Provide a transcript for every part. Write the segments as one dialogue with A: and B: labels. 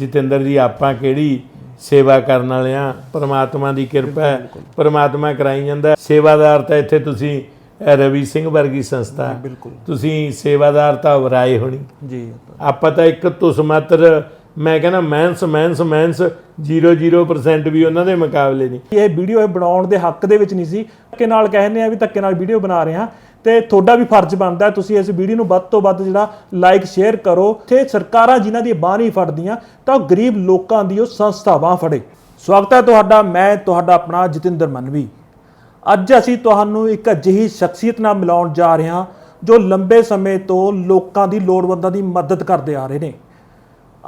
A: ਜਤਿੰਦਰ ਜੀ ਆਪਾਂ ਕਿਹੜੀ ਸੇਵਾ ਕਰਨ ਵਾਲੇ ਆ? ਪ੍ਰਮਾਤਮਾ ਦੀ ਕਿਰਪਾ ਹੈ। ਪ੍ਰਮਾਤਮਾ ਕਰਾਈ ਜਾਂਦਾ। ਸੇਵਾਦਾਰ ਤਾਂ ਇੱਥੇ ਤੁਸੀਂ ਰਵੀ ਸਿੰਘ ਵਰਗੀ ਸੰਸਥਾ ਤੁਸੀਂ ਸੇਵਾਦਾਰ ਤਾਂ ਵਰਾਏ ਹੋਣੀ।
B: ਜੀ
A: ਆਪਾਂ। ਤਾਂ ਇੱਕ ਤੁਸ ਮਾਤਰ ਮੈਂ ਕਹਿੰਦਾ ਮੈਂਸ ਮੈਂਸ ਮੈਂਸ 0% ਵੀ ਉਹਨਾਂ ਦੇ ਮੁਕਾਬਲੇ ਨਹੀਂ।
B: ਇਹ ਵੀਡੀਓ ਇਹ ਬਣਾਉਣ ਦੇ ਹੱਕ ਦੇ ਵਿੱਚ ਨਹੀਂ ਸੀ। ਧੱਕੇ ਨਾਲ ਕਹਿੰਦੇ ਆ ਵੀ ਧੱਕੇ ਨਾਲ ਵੀਡੀਓ ਬਣਾ ਰਹੇ ਹਾਂ। ਤੇ ਤੁਹਾਡਾ ਵੀ ਫਰਜ਼ ਬਣਦਾ ਤੁਸੀਂ ਇਸ ਵੀਡੀਓ ਨੂੰ ਵੱਧ ਤੋਂ ਵੱਧ ਜਿਹੜਾ ਲਾਈਕ ਸ਼ੇਅਰ ਕਰੋ। ਤੇ ਸਰਕਾਰਾਂ ਜਿਨ੍ਹਾਂ ਦੀ ਬਾਹ ਨਹੀਂ ਫੜਦੀਆਂ, ਤਾਂ ਉਹ ਗਰੀਬ ਲੋਕਾਂ ਦੀ ਉਹ ਸੰਸਥਾ ਬਾਹ ਫੜੇ। ਸਵਾਗਤ ਹੈ ਤੁਹਾਡਾ, ਮੈਂ ਤੁਹਾਡਾ ਆਪਣਾ ਜਤਿੰਦਰ ਮਨਵੀ। ਅੱਜ ਅਸੀਂ ਤੁਹਾਨੂੰ ਇੱਕ ਅਜਿਹੀ ਸ਼ਖਸੀਅਤ ਨਾਲ ਮਿਲਾਉਣ ਜਾ ਰਹੇ ਹਾਂ, ਜੋ ਲੰਬੇ ਸਮੇਂ ਤੋਂ ਲੋਕਾਂ ਦੀ ਲੋੜਵੰਦਾਂ ਦੀ ਮਦਦ ਕਰਦੇ ਆ ਰਹੇ ਨੇ।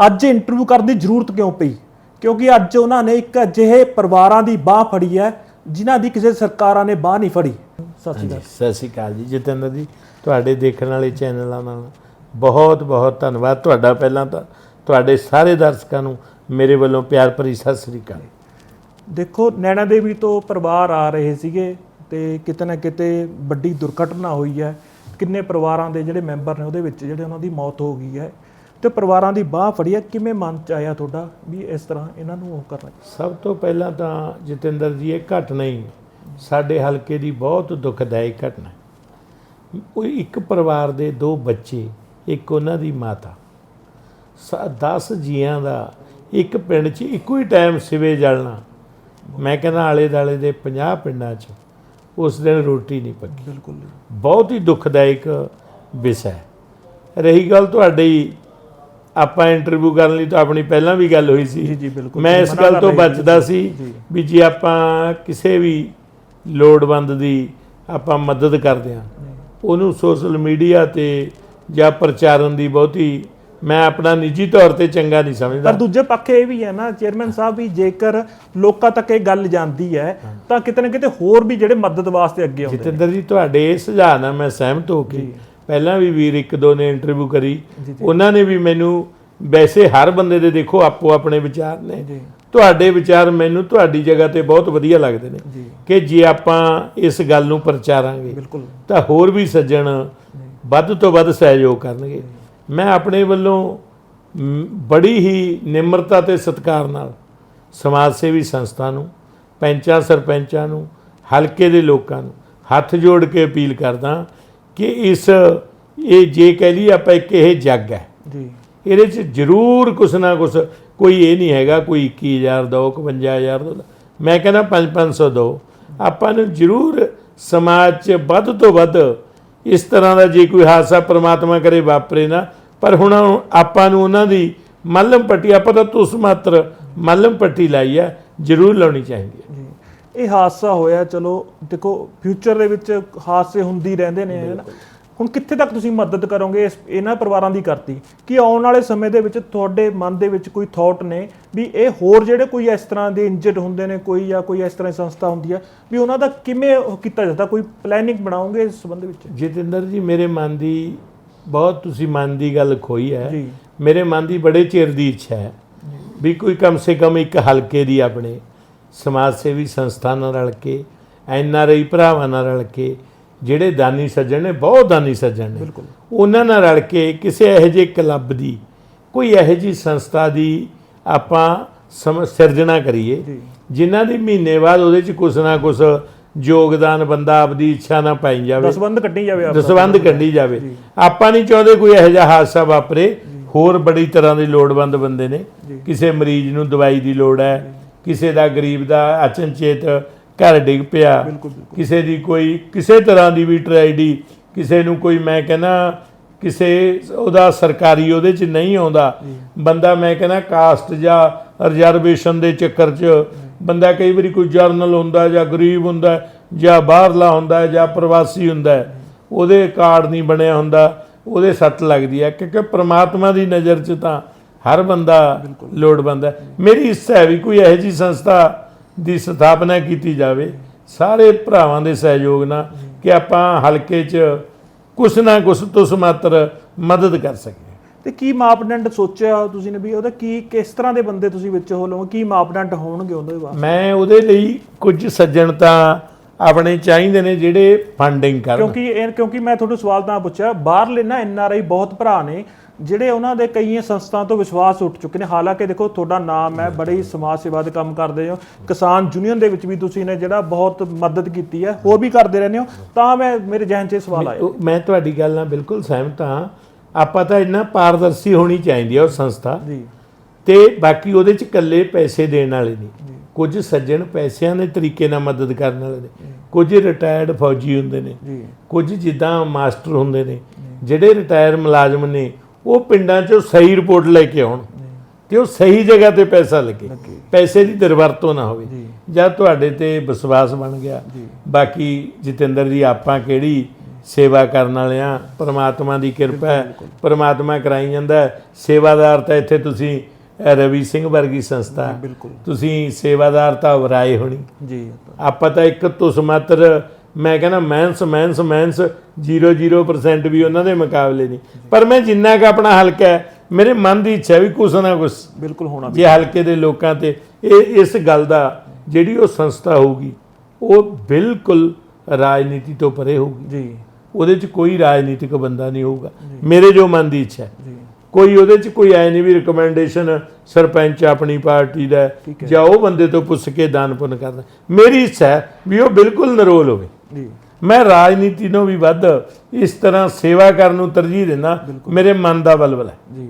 B: ਅੱਜ ਇੰਟਰਵਿਊ ਕਰਨ ਦੀ ਜ਼ਰੂਰਤ ਕਿਉਂ ਪਈ? ਕਿਉਂਕਿ ਅੱਜ ਉਹਨਾਂ ਨੇ ਇੱਕ ਅਜਿਹੇ ਪਰਿਵਾਰਾਂ ਦੀ ਬਾਹ ਫੜੀ ਹੈ, ਜਿਨ੍ਹਾਂ ਦੀ ਕਿਸੇ ਸਰਕਾਰਾਂ ਨੇ ਬਾਹ ਨਹੀਂ ਫੜੀ। ਸਤਿ ਸ਼੍ਰੀ ਅਕਾਲ।
A: ਸਤਿ ਸ਼੍ਰੀ ਅਕਾਲ ਜੀ ਜਤਿੰਦਰ ਜੀ। ਤੁਹਾਡੇ ਦੇਖਣ ਵਾਲੇ ਚੈਨਲਾਂ ਨਾਲ ਬਹੁਤ ਬਹੁਤ ਧੰਨਵਾਦ। ਤੁਹਾਡਾ ਪਹਿਲਾਂ ਤਾਂ ਤੁਹਾਡੇ ਸਾਰੇ ਦਰਸ਼ਕਾਂ ਨੂੰ ਮੇਰੇ ਵੱਲੋਂ ਪਿਆਰ ਭਰੀ ਸਤਿ ਸ਼੍ਰੀ ਅਕਾਲ।
B: ਦੇਖੋ ਨੈਣਾ ਦੇਵੀ ਤੋਂ ਪਰਿਵਾਰ ਆ ਰਹੇ ਸੀਗੇ ਤੇ ਕਿਤੇ ਨਾ ਕਿਤੇ ਵੱਡੀ ਦੁਰਘਟਨਾ ਹੋਈ ਹੈ। ਕਿੰਨੇ ਪਰਿਵਾਰਾਂ ਦੇ ਜਿਹੜੇ ਮੈਂਬਰ ਨੇ ਉਹਦੇ ਵਿੱਚ ਜਿਹੜੇ ਉਹਨਾਂ ਦੀ ਮੌਤ ਹੋ ਗਈ ਹੈ। ਤੇ ਪਰਿਵਾਰਾਂ ਦੀ ਬਾਹ ਫੜੀ ਹੈ। ਕਿਵੇਂ ਮਨ ਚ ਆਇਆ ਤੁਹਾਡਾ ਵੀ ਇਸ ਤਰ੍ਹਾਂ ਇਹਨਾਂ ਨੂੰ ਉਹ ਕਰਨਾ
A: ਸਭ ਤੋਂ ਪਹਿਲਾਂ ਤਾਂ ਜਤਿੰਦਰ ਜੀ ਇਹ ਘਟਨਾ ਹੀ ਸਾਡੇ ਹਲਕੇ ਦੀ ਬਹੁਤ ਦੁਖਦਾਇਕ ਘਟਨਾ। ਉਹ ਇੱਕ ਪਰਿਵਾਰ ਦੇ ਦੋ ਬੱਚੇ ਇੱਕ ਉਹਨਾਂ ਦੀ ਮਾਤਾ 10 ਜੀਆਂ ਦਾ ਇੱਕ ਪਿੰਡ 'ਚ ਇੱਕੋ ਹੀ ਟਾਈਮ ਸਿਵੇ ਜਲਣਾ ਮੈਂ ਕਹਿੰਦਾ ਆਲੇ ਦਾਲੇ ਦੇ 50 ਪਿੰਡਾਂ 'ਚ ਉਸ ਦਿਨ ਰੋਟੀ ਨਹੀਂ ਪੱਕੀ
B: ਬਿਲਕੁਲ
A: ਬਹੁਤ ਹੀ ਦੁਖਦਾਇਕ ਵਿਸ਼ਾ ਹੈ ਰਹੀ ਗੱਲ ਤੁਹਾਡੀ ਆਪਾਂ ਇੰਟਰਵਿਊ ਕਰਨ ਲਈ ਤਾਂ ਆਪਣੀ ਪਹਿਲਾਂ ਵੀ ਗੱਲ ਹੋਈ ਸੀ
B: ਜੀ ਬਿਲਕੁਲ
A: ਮੈਂ ਇਸ ਗੱਲ ਤੋਂ। ਬਚਦਾ ਸੀ। ਵੀ ਜੇ ਆਪਾਂ ਕਿਸੇ ਵੀ ਲੋੜਵੰਦ ਦੀ ਆਪਾਂ ਮਦਦ ਕਰਦੇ ਹਾਂ। ਉਹਨੂੰ ਸੋਸ਼ਲ ਮੀਡੀਆ ਤੇ ਜਾਂ ਪ੍ਰਚਾਰਨ ਦੀ ਬਹੁਤੀ ਮੈਂ ਆਪਣਾ ਨਿੱਜੀ ਤੌਰ ਤੇ ਚੰਗਾ ਨਹੀਂ ਸਮਝਦਾ।
B: ਪਰ ਦੂਜੇ ਪੱਖ ਇਹ ਵੀ ਹੈ ਨਾ ਚੇਅਰਮੈਨ ਸਾਹਿਬ ਵੀ ਜੇਕਰ ਲੋਕਾਂ ਤੱਕ ਇਹ ਗੱਲ ਜਾਂਦੀ ਹੈ ਤਾਂ ਕਿਤੇ ਨਾ ਕਿਤੇ ਹੋਰ ਵੀ ਜਿਹੜੇ ਮਦਦ ਵਾਸਤੇ ਅੱਗੇ ਆਉਂਦੇ
A: ਜਤਿੰਦਰ ਜੀ ਤੁਹਾਡੇ ਇਸ ਸੁਝਾਅ ਨਾਲ ਮੈਂ ਸਹਿਮਤ ਹੋ ਕੇ ਪਹਿਲਾਂ ਵੀ ਵੀਰ ਇੱਕ ਦੋ ਨੇ ਇੰਟਰਵਿਊ ਕਰੀ। ਉਹਨਾਂ ਨੇ ਵੀ ਮੈਨੂੰ ਵੈਸੇ ਹਰ ਬੰਦੇ ਦੇ ਦੇਖੋ ਆਪੋ ਆਪਣੇ ਵਿਚਾਰ ਨੇ।
B: ਜੀ।
A: ਤੁਹਾਡੇ ਵਿਚਾਰ ਮੈਨੂੰ ਤੁਹਾਡੀ ਜਗ੍ਹਾ ਤੇ ਬਹੁਤ ਵਧੀਆ ਲੱਗਦੇ ਨੇ ਕਿ ਜੇ ਆਪਾਂ ਇਸ ਗੱਲ ਨੂੰ ਪ੍ਰਚਾਰਾਂਗੇ
B: ਬਿਲਕੁਲ।
A: ਤਾਂ ਹੋਰ ਵੀ ਸੱਜਣ ਵੱਧ ਤੋਂ ਵੱਧ ਸਹਿਯੋਗ ਕਰਨਗੇ। ਮੈਂ ਆਪਣੇ ਵੱਲੋਂ ਬੜੀ ਹੀ ਨਿਮਰਤਾ ਤੇ ਸਤਿਕਾਰ ਨਾਲ ਸਮਾਜ ਸੇਵੀ ਸੰਸਥਾ ਨੂੰ ਪੈਂਚਾਂ ਸਰਪੰਚਾਂ ਨੂੰ ਹਲਕੇ ਦੇ ਲੋਕਾਂ ਨੂੰ ਹੱਥ ਜੋੜ ਕੇ ਅਪੀਲ ਕਰਦਾ ਕਿ ਇਸ ਇਹ ਜੇ ਕਹਿ ਲਈ ਆਪਾਂ ਇੱਕ ਇਹ ਜੱਗ ਹੈ
B: ਜੀ।
A: ਇਹਦੇ 'ਚ ਜ਼ਰੂਰ ਕੁਛ ਨਾ ਕੁਛ, ਕੋਈ ਇਹ ਨਹੀਂ ਹੈਗਾ, ਕੋਈ 21000 ਦੋ 51000 ਦੋ। ਮੈਂ ਕਹਿੰਦਾ 5-500 ਦੋ। ਆਪਾਂ ਨੂੰ ਜ਼ਰੂਰ ਸਮਾਜ 'ਚ ਵੱਧ ਤੋਂ ਵੱਧ ਇਸ ਤਰ੍ਹਾਂ ਦਾ ਜੇ ਕੋਈ ਹਾਦਸਾ ਪ੍ਰਮਾਤਮਾ ਕਰੇ ਵਾਪਰੇ ਨਾ, ਪਰ ਹੁਣ ਆਪਾਂ ਨੂੰ ਉਹਨਾਂ ਦੀ ਮੱਲਮ ਪੱਟੀ, ਆਪਾਂ ਤਾਂ ਤੁਸ ਮਾਤਰ ਮੱਲਮ ਪੱਟੀ ਲਾਈ ਹੈ ਜ਼ਰੂਰ ਲਾਉਣੀ ਚਾਹੀਦੀ ਹੈ।
B: ਇਹ ਹਾਦਸਾ ਹੋਇਆ, ਚਲੋ, ਦੇਖੋ ਫਿਊਚਰ ਦੇ ਵਿੱਚ ਹਾਦਸੇ ਹੁੰਦੀ ਰਹਿੰਦੇ ਨੇ, ਹੈ ਨਾ? ਹੁਣ ਕਿੱਥੇ ਤੱਕ ਤੁਸੀਂ ਮਦਦ ਕਰੋਗੇ ਇਸ ਇਹਨਾਂ ਪਰਿਵਾਰਾਂ ਦੀ ਕਰਤੀ? ਕਿ ਆਉਣ ਵਾਲੇ ਸਮੇਂ ਦੇ ਵਿੱਚ ਤੁਹਾਡੇ ਮਨ ਦੇ ਵਿੱਚ ਕੋਈ ਥਾਟ ਨੇ ਵੀ ਇਹ ਹੋਰ ਜਿਹੜੇ ਕੋਈ ਇਸ ਤਰ੍ਹਾਂ ਦੇ ਇੰਜਰਡ ਹੁੰਦੇ ਨੇ ਕੋਈ ਜਾਂ ਕੋਈ ਇਸ ਤਰ੍ਹਾਂ ਦੀ ਸੰਸਥਾ ਹੁੰਦੀ ਹੈ ਵੀ ਉਹਨਾਂ ਦਾ ਕਿਵੇਂ ਕੀਤਾ ਜਾਂਦਾ? ਕੋਈ ਪਲੈਨਿੰਗ ਬਣਾਓਗੇ ਇਸ ਸੰਬੰਧ ਵਿੱਚ?
A: ਜਤਿੰਦਰ ਜੀ ਮੇਰੇ ਮਨ ਦੀ ਬਹੁਤ ਤੁਸੀਂ ਮਨ ਦੀ ਗੱਲ ਖੋਈ ਹੈ।
B: ਜੀ।
A: ਮੇਰੇ ਮਨ ਦੀ ਬੜੇ ਚਿਰ ਦੀ ਇੱਛਾ ਹੈ ਵੀ ਕੋਈ ਕਮ ਸੇ ਕਮ ਇੱਕ ਹਲਕੇ ਦੀ ਆਪਣੇ ਸਮਾਜ ਸੇਵੀ ਸੰਸਥਾ ਨਾਲ ਰਲ ਕੇ ਐਨ ਆਰ ਆਈ ਭਰਾਵਾਂ ਨਾਲ ਰਲ ਕੇ ਜਿਹੜੇ ਦਾਨੀ ਸੱਜਣ ਨੇ ਬਹੁਤ ਦਾਨੀ ਸੱਜਣ ਨੇ।
B: ਬਿਲਕੁਲ।
A: ਉਹਨਾਂ ਨਾਲ ਰਲ ਕੇ ਕਿਸੇ ਇਹੋ ਜਿਹੇ ਕਲੱਬ ਦੀ ਕੋਈ ਇਹੋ ਜਿਹੀ ਸੰਸਥਾ ਦੀ ਆਪਾਂ ਸਿਰਜਣਾ ਕਰੀਏ ਜਿਨ੍ਹਾਂ ਦੀ ਮਹੀਨੇ ਬਾਅਦ ਉਹਦੇ ਚ ਕੁਛ ਨਾ ਕੁਛ ਯੋਗਦਾਨ ਬੰਦਾ ਆਪਦੀ ਇੱਛਾ ਨਾਲ ਪਾਈ ਜਾਵੇ।
B: ਦਸਵੰਦ ਕੱਢੀ ਜਾਵੇ ਆਪਦਾ
A: ਦਸਵੰਧ ਕੱਢੀ ਜਾਵੇ। ਆਪਾਂ ਨਹੀਂ ਚਾਹੁੰਦੇ ਕੋਈ ਇਹੋ ਜਿਹਾ ਹਾਦਸਾ ਵਾਪਰੇ। ਹੋਰ ਬੜੀ ਤਰ੍ਹਾਂ ਦੇ ਲੋੜਵੰਦ ਬੰਦੇ ਨੇ। ਕਿਸੇ ਮਰੀਜ਼ ਨੂੰ ਦਵਾਈ ਦੀ ਲੋੜ ਹੈ। ਕਿਸੇ ਦਾ ਗਰੀਬ ਦਾ ਅਚਨਚੇਤ ਘਰ ਡਿੱਗ ਪਿਆ। ਕਿਸੇ ਦੀ ਕੋਈ ਕਿਸੇ ਤਰ੍ਹਾਂ ਦੀ ਵੀ ਟ੍ਰੈਜਡੀ ਕਿਸੇ ਨੂੰ ਕੋਈ ਮੈਂ ਕਹਿੰਦਾ ਕਿਸੇ ਉਹਦਾ ਸਰਕਾਰੀ ਉਹਦੇ ਚ ਨਹੀਂ ਆਉਂਦਾ। ਬੰਦਾ ਮੈਂ ਕਹਿੰਦਾ ਕਾਸਟ ਜਾਂ ਰਿਜ਼ਰਵੇਸ਼ਨ ਦੇ ਚੱਕਰ 'ਚ। ਬੰਦਾ ਕਈ ਵਾਰੀ ਕੋਈ ਜਰਨਲ ਹੁੰਦਾ ਜਾਂ ਗਰੀਬ ਹੁੰਦਾ ਜਾਂ ਬਾਹਰਲਾ ਹੁੰਦਾ ਜਾਂ ਪ੍ਰਵਾਸੀ ਹੁੰਦਾ ਉਹਦੇ ਕਾਰਡ ਨਹੀਂ ਬਣਿਆ ਹੁੰਦਾ ਉਹਦੇ ਸੱਟ ਲੱਗਦੀ ਹੈ। ਕਿਉਂਕਿ ਪ੍ਰਮਾਤਮਾ ਦੀ ਨਜ਼ਰ 'ਚ ਤਾਂ ਹਰ ਬੰਦਾ ਲੋੜਵੰਦ ਹੈ। ਮੇਰੀ ਇੱਛਾ ਹੈ ਵੀ ਕੋਈ ਇਹੋ ਜਿਹੀ ਸੰਸਥਾ ਦੀ ਸਥਾਪਨਾ ਕੀਤੀ ਜਾਵੇ ਸਾਰੇ ਭਰਾਵਾਂ ਦੇ ਸਹਿਯੋਗ ਨਾਲ ਕਿ ਆਪਾਂ ਹਲਕੇ 'ਚ ਕੁਛ ਨਾ ਕੁਛ ਤੁਸ ਮਾਤਰ ਮਦਦ ਕਰ ਸਕੀਏ।
B: ਤੇ ਕੀ ਮਾਪਦੰਡ ਸੋਚਿਆ ਤੁਸੀਂ ਨੇ ਵੀ ਉਹਦਾ ਕੀ ਕਿਸ ਤਰ੍ਹਾਂ ਦੇ ਬੰਦੇ ਤੁਸੀਂ ਵਿੱਚ ਹੋ ਲਓ ਕੀ ਮਾਪਦੰਡ ਹੋਣਗੇ ਉਹਦੇ ਵਾਸਤੇ?
A: ਮੈਂ ਉਹਦੇ ਲਈ ਕੁਝ ਸੱਜਣ ਤਾਂ ਆਪਣੇ ਚਾਹੀਦੇ ਨੇ ਜਿਹੜੇ ਫੰਡਿੰਗ ਕਰਨ।
B: ਕਿਉਂਕਿ ਇਹ ਕਿਉਂਕਿ ਮੈਂ ਤੁਹਾਨੂੰ ਸਵਾਲ ਤਾਂ ਪੁੱਛਿਆ ਬਾਹਰਲੇ ਨਾ ਐਨ ਆਰ ਆਈ ਬਹੁਤ ਭਰਾ ਨੇ ਜਿਹੜੇ ਉਹਨਾਂ ਦੇ ਕਈਆਂ ਸੰਸਥਾਵਾਂ ਤੋਂ ਵਿਸ਼ਵਾਸ ਉੱਠ ਚੁੱਕੇ ਨੇ ਹਾਲਾਂਕਿ ਦੇਖੋ ਤੁਹਾਡਾ ਨਾਮ ਹੈ ਬੜੇ ਹੀ ਸਮਾਜ ਸੇਵਾ ਦੇ ਕੰਮ ਕਰਦੇ ਹੋ। ਕਿਸਾਨ ਯੂਨੀਅਨ ਦੇ ਵਿੱਚ ਵੀ ਤੁਸੀਂ ਨੇ ਜਿਹੜਾ ਬਹੁਤ ਮਦਦ ਕੀਤੀ ਹੈ ਹੋਰ ਵੀ ਕਰਦੇ ਰਹਿੰਦੇ ਹੋ। ਤਾਂ ਮੈਂ ਮੇਰੇ ਜ਼ਿਹਨ 'ਚ ਇਹ ਸਵਾਲ ਆਇਆ।
A: ਮੈਂ ਤੁਹਾਡੀ ਗੱਲ ਨਾਲ ਬਿਲਕੁਲ ਸਹਿਮਤ ਹਾਂ। ਆਪਾਂ ਤਾਂ ਇੰਨਾ ਪਾਰਦਰਸ਼ੀ ਹੋਣੀ ਚਾਹੀਦੀ ਹੈ ਉਹ ਸੰਸਥਾ।
B: ਜੀ।
A: ਤੇ ਬਾਕੀ ਉਹਦੇ ਚ ਇਕੱਲੇ ਪੈਸੇ ਦੇਣ ਵਾਲੇ ਨਹੀਂ। ਕੁਝ ਸੱਜਣ ਪੈਸਿਆਂ ਦੇ ਤਰੀਕੇ ਨਾਲ ਮਦਦ ਕਰਨ ਵਾਲੇ ਨੇ। ਕੁਝ ਰਿਟਾਇਰਡ ਫੌਜੀ ਹੁੰਦੇ ਨੇ।
B: ਜੀ।
A: ਕੁਝ ਜਿੱਦਾਂ ਮਾਸਟਰ ਹੁੰਦੇ ਨੇ। ਜਿਹੜੇ ਰਿਟਾਇਰ ਮੁਲਾਜ਼ਮ ਨੇ ਉਹ ਪਿੰਡਾਂ 'ਚੋਂ ਸਹੀ ਰਿਪੋਰਟ ਲੈ ਕੇ ਆਉਣ ਤੇ ਉਹ ਸਹੀ ਜਗ੍ਹਾ ਤੇ ਪੈਸਾ ਲੱਗੇ। ਪੈਸੇ ਦੀ ਦੁਰਵਰਤੋਂ ਨਾ ਹੋਵੇ। ਜਾਂ। ਤੁਹਾਡੇ ਤੇ ਵਿਸ਼ਵਾਸ ਬਣ ਗਿਆ। ਬਾਕੀ ਜਤਿੰਦਰ ਜੀ ਆਪਾਂ ਕਿਹੜੀ ਸੇਵਾ ਕਰਨ ਵਾਲੇ ਆ ਪ੍ਰਮਾਤਮਾ ਦੀ ਕਿਰਪਾ ਹੈ। ਪ੍ਰਮਾਤਮਾ ਕਰਾਈ ਜਾਂਦਾ। ਸੇਵਾਦਾਰ ਤਾਂ ਇੱਥੇ ਤੁਸੀਂ ਰਵੀ ਸਿੰਘ ਵਰਗੀ ਸੰਸਥਾ ਤੁਸੀਂ ਸੇਵਾਦਾਰ ਤਾਂ ਵਰਾਏ ਹੋਣੀ।
B: ਜੀ।
A: ਆਪਾਂ ਤਾਂ ਇੱਕ ਤੁਸਮਾਤਰ ਮੈਂ ਕਹਿੰਦਾ ਮੈਂਸ ਮੈਂਸ ਮੈਂਸ 0% ਵੀ ਉਹਨਾਂ ਦੇ ਮੁਕਾਬਲੇ ਨਹੀਂ। ਪਰ ਮੈਂ ਜਿੰਨਾ ਕੁ ਆਪਣਾ ਹਲਕਾ ਹੈ ਮੇਰੇ ਮਨ ਦੀ ਇੱਛਾ ਵੀ ਕੁਛ ਨਾ ਕੁਛ
B: ਬਿਲਕੁਲ ਹੋਣਾ
A: ਜੇ ਹਲਕੇ ਦੇ ਲੋਕਾਂ ਤੇ ਇਹ ਇਸ ਗੱਲ ਦਾ ਜਿਹੜੀ ਉਹ ਸੰਸਥਾ ਹੋਊਗੀ ਉਹ ਬਿਲਕੁਲ ਰਾਜਨੀਤੀ ਤੋਂ ਪਰੇ ਹੋਊਗੀ।
B: ਜੀ।
A: ਉਹਦੇ 'ਚ ਕੋਈ ਰਾਜਨੀਤਿਕ ਬੰਦਾ ਨਹੀਂ ਹੋਊਗਾ। ਮੇਰੇ ਜੋ ਮਨ ਦੀ ਇੱਛਾ ਹੈ। ਕੋਈ ਉਹਦੇ 'ਚ ਕੋਈ ਐ ਨਹੀਂ ਵੀ ਰਿਕਮੈਂਡੇਸ਼ਨ ਸਰਪੰਚ ਆਪਣੀ ਪਾਰਟੀ ਦਾ ਜਾਂ ਉਹ ਬੰਦੇ ਤੋਂ ਪੁੱਛ ਕੇ ਦਾਨ ਪੁੰਨ ਕਰਦਾ। ਮੇਰੀ ਇੱਛਾ ਵੀ ਉਹ ਬਿਲਕੁਲ ਨਰੋਲ ਹੋਵੇ। ਮੈਂ ਰਾਜਨੀਤੀ ਨੂੰ ਵੀ ਵੱਧ ਇਸ ਤਰ੍ਹਾਂ ਸੇਵਾ ਕਰਨ ਨੂੰ ਤਰਜੀਹ ਦਿੰਦਾ ਮੇਰੇ ਮਨ ਦਾ ਬਲਬਲ ਹੈ।
B: ਜੀ।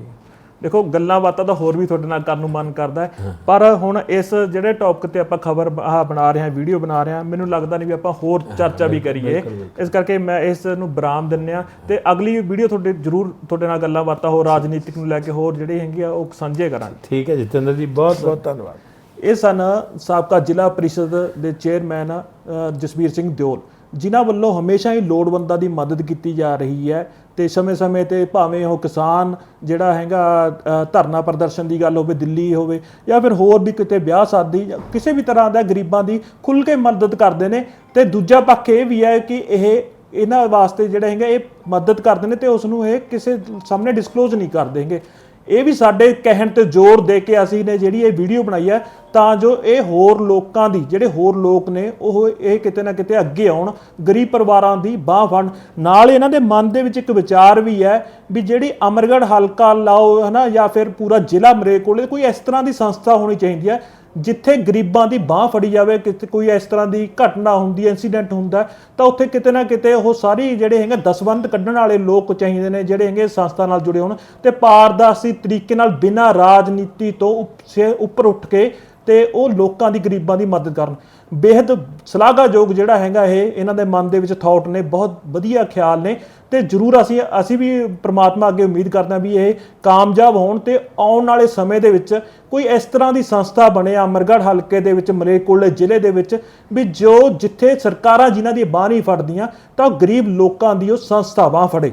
B: ਦੇਖੋ ਗੱਲਾਂ ਬਾਤਾਂ ਤਾਂ ਹੋਰ ਵੀ ਤੁਹਾਡੇ ਨਾਲ ਕਰਨ ਨੂੰ ਮਨ ਕਰਦਾ ਹੈ। ਪਰ ਹੁਣ ਇਸ ਜਿਹੜੇ ਟੌਪਿਕ ਤੇ ਆਪਾਂ ਖਬਰ ਆਹ ਬਣਾ ਰਹੇ ਹਾਂ ਵੀਡੀਓ ਬਣਾ ਰਹੇ ਹਾਂ ਮੈਨੂੰ ਲੱਗਦਾ ਨਹੀਂ ਵੀ ਆਪਾਂ ਹੋਰ ਚਰਚਾ ਵੀ ਕਰੀਏ। ਇਸ ਕਰਕੇ ਮੈਂ ਇਸ ਨੂੰ ਬਰਾਮ ਦਿੰਨੇ ਆ ਤੇ ਅਗਲੀ ਵੀਡੀਓ ਤੁਹਾਡੇ ਜਰੂਰ ਤੁਹਾਡੇ ਨਾਲ ਗੱਲਾਂ ਬਾਤਾਂ ਹੋਰ ਰਾਜਨੀਤਿਕ ਨੂੰ ਲੈ ਕੇ ਹੋਰ ਜਿਹੜੇ ਹੈਗੇ ਆ ਉਹ ਸਾਂਝੇ ਕਰਾਂਗੇ।
A: ਠੀਕ ਹੈ ਜਤਿੰਦਰ ਜੀ ਬਹੁਤ ਬਹੁਤ ਧੰਨਵਾਦ।
B: ਇਹ ਸਨ ਸਾਬਕਾ ਜ਼ਿਲ੍ਹਾ ਪਰਿਸ਼ਦ ਦੇ ਚੇਅਰਮੈਨ ਅ, ਜਸਵੀਰ ਸਿੰਘ ਦਿਓਲ ਜਿਨ੍ਹਾਂ ਵੱਲੋਂ ਹਮੇਸ਼ਾ ਹੀ ਲੋੜਵੰਦਾਂ ਦੀ ਮਦਦ ਕੀਤੀ ਜਾ ਰਹੀ ਹੈ ਤੇ ਸਮੇਂ-ਸਮੇਂ ਤੇ ਭਾਵੇਂ ਉਹ ਕਿਸਾਨ ਜਿਹੜਾ ਹੈਗਾ ਧਰਨਾ ਪ੍ਰਦਰਸ਼ਨ ਦੀ ਗੱਲ ਹੋਵੇ ਦਿੱਲੀ ਹੋਵੇ ਜਾਂ ਫਿਰ ਹੋਰ ਵੀ ਕਿਤੇ ਵਿਆਹ ਸ਼ਾਦੀ ਜਾਂ ਕਿਸੇ ਵੀ ਤਰ੍ਹਾਂ ਦਾ ਗਰੀਬਾਂ ਦੀ ਖੁੱਲ੍ਹ ਕੇ ਮਦਦ ਕਰਦੇ ਨੇ ਤੇ ਦੂਜਾ ਪੱਖ ਇਹ ਵੀ ਹੈ ਕਿ ਇਹ ਇਹਨਾਂ ਵਾਸਤੇ ਜਿਹੜਾ ਹੈਗਾ ਇਹ ਮਦਦ ਕਰਦੇ ਨੇ ਤੇ ਉਸ ਨੂੰ ਇਹ ਕਿਸੇ ਸਾਹਮਣੇ ਡਿਸਕਲੋਜ਼ ਨਹੀਂ ਕਰਦੇ ਹੈਗੇ ਇਹ ਵੀ ਸਾਡੇ ਕਹਿਣ ਤੇ ਜ਼ੋਰ ਦੇ ਕੇ ਅਸੀਂ ਨੇ ਜਿਹੜੀ ਇਹ ਵੀਡੀਓ ਬਣਾਈ ਹੈ, ਤਾਂ ਜੋ ਇਹ ਹੋਰ ਲੋਕਾਂ ਦੀ, ਜਿਹੜੇ ਹੋਰ ਲੋਕ ਨੇ, ਉਹ ਇਹ ਕਿਤੇ ਨਾ ਕਿਤੇ ਅੱਗੇ ਆਉਣ, ਗਰੀਬ ਪਰਿਵਾਰਾਂ ਦੀ ਬਾਹ ਫੜਨ। ਨਾਲ ਇਹਨਾਂ ਦੇ ਮਨ ਦੇ ਵਿੱਚ ਇੱਕ ਵਿਚਾਰ ਵੀ ਹੈ ਵੀ ਜਿਹੜੀ ਅਮਰਗੜ੍ਹ ਹਲਕਾ ਲਾਓ, ਹਨਾ, ਜਾਂ ਫਿਰ ਪੂਰਾ ਜ਼ਿਲ੍ਹਾ ਮਰੇਕੋਲੇ ਕੋਈ ਇਸ ਤਰ੍ਹਾਂ ਦੀ ਸੰਸਥਾ ਹੋਣੀ ਚਾਹੀਦੀ ਹੈ ਜਿੱਥੇ ਗਰੀਬਾਂ ਦੀ ਬਾਹ ਫੜੀ ਜਾਵੇ, ਕਿਤੇ ਕੋਈ ਇਸ ਤਰ੍ਹਾਂ ਦੀ ਘਟਨਾ ਹੁੰਦੀ ਹੈ ਇਨਸੀਡੈਂਟ ਹੁੰਦਾ, ਤਾਂ ਉੱਥੇ ਕਿਤੇ ਨਾ ਕਿਤੇ ਉਹ ਸਾਰੀ ਜਿਹੜੇ ਹੈਗੇ ਦਸਵੰਧ ਕੱਢਣ ਵਾਲੇ ਲੋਕ ਚਾਹੀਦੇ ਨੇ, ਜਿਹੜੇ ਹੈਗੇ ਸੰਸਥਾ ਨਾਲ ਜੁੜੇ ਹੋਣ ਤੇ ਪਾਰਦਰਸ਼ੀ ਤਰੀਕੇ ਨਾਲ ਬਿਨਾਂ ਰਾਜਨੀਤੀ ਤੋਂ ਉੱਪ- ਉੱਪਰ ਉੱਠ ਕੇ ਤੇ ਉਹ ਲੋਕਾਂ ਦੀ ਗਰੀਬਾਂ ਦੀ ਮਦਦ ਕਰਨ। ਬੇहद ਸ਼ਲਾਘਾਯੋਗ ਜਿਹੜਾ ਹੈਗਾ ਇਹ, ਇਹਨਾਂ ਦੇ ਮਨ ਦੇ ਵਿੱਚ ਥਾਟ ਨੇ, ਬਹੁਤ ਵਧੀਆ ਖਿਆਲ ਨੇ ਤੇ ਜਰੂਰ ਅਸੀਂ ਅਸੀਂ ਵੀ ਪ੍ਰਮਾਤਮਾ ਅੱਗੇ ਉਮੀਦ ਕਰਦੇ ਹਾਂ ਵੀ ਇਹ ਕਾਮਯਾਬ ਹੋਣ ਤੇ ਆਉਣ ਵਾਲੇ ਸਮੇਂ ਦੇ ਵਿੱਚ ਕੋਈ ਇਸ ਤਰ੍ਹਾਂ ਦੀ ਸੰਸਥਾ ਬਣੇ, ਅਮਰਗੜ੍ਹ ਹਲਕੇ ਦੇ ਵਿੱਚ, ਮਲੇਰਕੋਟਲੇ ਜ਼ਿਲ੍ਹੇ ਦੇ ਵਿੱਚ, ਵੀ ਜੋ ਜਿੱਥੇ ਸਰਕਾਰਾਂ ਜਿਨ੍ਹਾਂ ਦੀ ਬਾਂਹ ਨਹੀਂ ਫੜਦੀਆਂ, ਤਾਂ ਉਹ ਗਰੀਬ ਲੋਕਾਂ ਦੀ ਉਹ ਸੰਸਥਾ ਬਾਂਹ ਫੜੇ।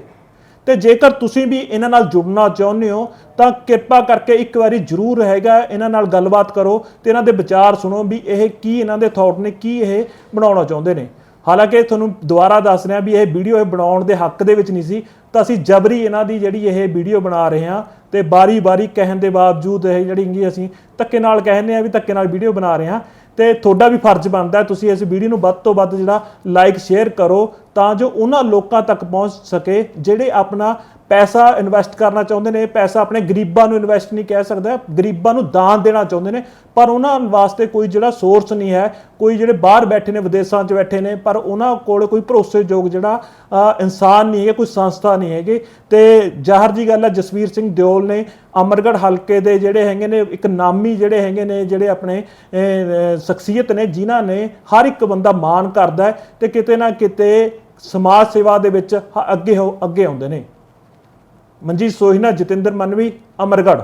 B: ਤੇ ਜੇਕਰ ਤੁਸੀਂ ਵੀ ਇਹਨਾਂ ਨਾਲ ਜੁੜਨਾ ਚਾਹੁੰਦੇ ਹੋ, ਤਾਂ ਕਿਰਪਾ ਕਰਕੇ ਇੱਕ ਵਾਰੀ ਜਰੂਰ ਹੈਗਾ ਇਹਨਾਂ ਨਾਲ ਗੱਲਬਾਤ ਕਰੋ ਤੇ ਇਹਨਾਂ ਦੇ ਵਿਚਾਰ ਸੁਣੋ ਵੀ ਇਹ ਕੀ ਇਹਨਾਂ ਦੇ ਥਾਟ ਨੇ, ਕੀ ਇਹ ਬਣਾਉਣਾ ਚਾਹੁੰਦੇ ਨੇ। ਹਾਲਾਂਕਿ ਤੁਹਾਨੂੰ ਦੁਬਾਰਾ ਦੱਸ ਰਿਹਾ ਵੀ ਇਹ ਵੀਡੀਓ ਇਹ ਬਣਾਉਣ ਦੇ ਹੱਕ ਦੇ ਵਿੱਚ ਨਹੀਂ ਸੀ, ਤਾਂ ਅਸੀਂ ਜਬਰੀ ਇਹਨਾਂ ਦੀ ਜਿਹੜੀ ਇਹ ਵੀਡੀਓ ਬਣਾ ਰਹੇ ਹਾਂ ਤੇ ਬਾਰੀ-ਬਾਰੀ ਕਹਿਣ ਦੇ ਬਾਵਜੂਦ ਇਹ ਜਿਹੜੀ ਹੈਗੀ ਅਸੀਂ ਧੱਕੇ ਨਾਲ ਕਹਿੰਦੇ ਆ ਵੀ ਧੱਕੇ ਨਾਲ ਵੀਡੀਓ ਬਣਾ ਰਹੇ ਹਾਂ। ਤੇ ਤੁਹਾਡਾ ਵੀ ਫਰਜ਼ ਬਣਦਾ ਹੈ। ਤੁਸੀਂ ਇਸ ਵੀਡੀਓ ਨੂੰ ਵੱਧ ਤੋਂ ਵੱਧ ਜਿਹੜਾ ਲਾਈਕ ਸ਼ੇਅਰ ਕਰੋ ਤਾਂ ਜੋ ਉਹਨਾਂ ਲੋਕਾਂ ਤੱਕ ਪਹੁੰਚ ਸਕੇ ਜਿਹੜੇ ਆਪਣਾ ਪੈਸਾ ਇਨਵੈਸਟ ਕਰਨਾ ਚਾਹੁੰਦੇ ਨੇ, ਪੈਸਾ ਆਪਣੇ ਗਰੀਬਾਂ ਨੂੰ ਇਨਵੈਸਟ ਨਹੀਂ ਕਹਿ ਸਕਦਾ, ਗਰੀਬਾਂ ਨੂੰ ਦਾਨ ਦੇਣਾ ਚਾਹੁੰਦੇ ਨੇ, ਪਰ ਉਹਨਾਂ ਵਾਸਤੇ ਕੋਈ ਜਿਹੜਾ ਸੋਰਸ ਨਹੀਂ ਹੈ, ਕੋਈ ਜਿਹੜੇ ਬਾਹਰ ਬੈਠੇ ਨੇ, ਵਿਦੇਸ਼ਾਂ 'ਚ ਬੈਠੇ ਨੇ, ਪਰ ਉਹਨਾਂ ਕੋਲ ਕੋਈ ਭਰੋਸੇਯੋਗ ਜਿਹੜਾ ਇਨਸਾਨ ਨਹੀਂ ਹੈ ਕੋਈ ਸੰਸਥਾ ਨਹੀਂ ਹੈਗੀ। ਤੇ ਜ਼ਾਹਰ ਜੀ ਗੱਲ ਹੈ, ਜਸਵੀਰ ਸਿੰਘ ਦਿਓਲ ਨੇ ਅਮਰਗੜ੍ਹ ਹਲਕੇ ਦੇ ਜਿਹੜੇ ਹੈਗੇ ਨੇ, ਇੱਕ ਨਾਮੀ ਜਿਹੜੇ ਹੈਗੇ ਨੇ, ਜਿਹੜੇ ਆਪਣੇ ਸ਼ਖਸੀਅਤ ਨੇ, ਜਿਨ੍ਹਾਂ ਨੇ ਹਰ ਇੱਕ ਬੰਦਾ ਮਾਣ ਕਰਦਾ ਹੈ ਤੇ ਕਿਤੇ ਨਾ ਕਿਤੇ ਸਮਾਜ ਸੇਵਾ ਦੇ ਵਿੱਚ ਅੱਗੇ ਹੋ, ਅੱਗੇ ਆਉਂਦੇ ਨੇ। ਮਨਜੀਤ ਸੋਹਿਨਾ ਜਤਿੰਦਰ ਮਨਵੀ ਅਮਰਗੜ੍ਹ।